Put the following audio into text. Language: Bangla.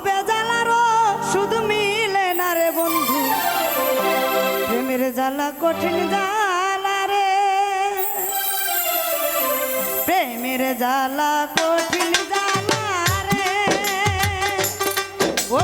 ভবে জ্বালারও শুধু মিলে না রে বন্ধু। প্রেমের জ্বালা, কঠিন জ্বালা রে। প্রেমের জ্বালা, কঠিন জ্বালা রে। ও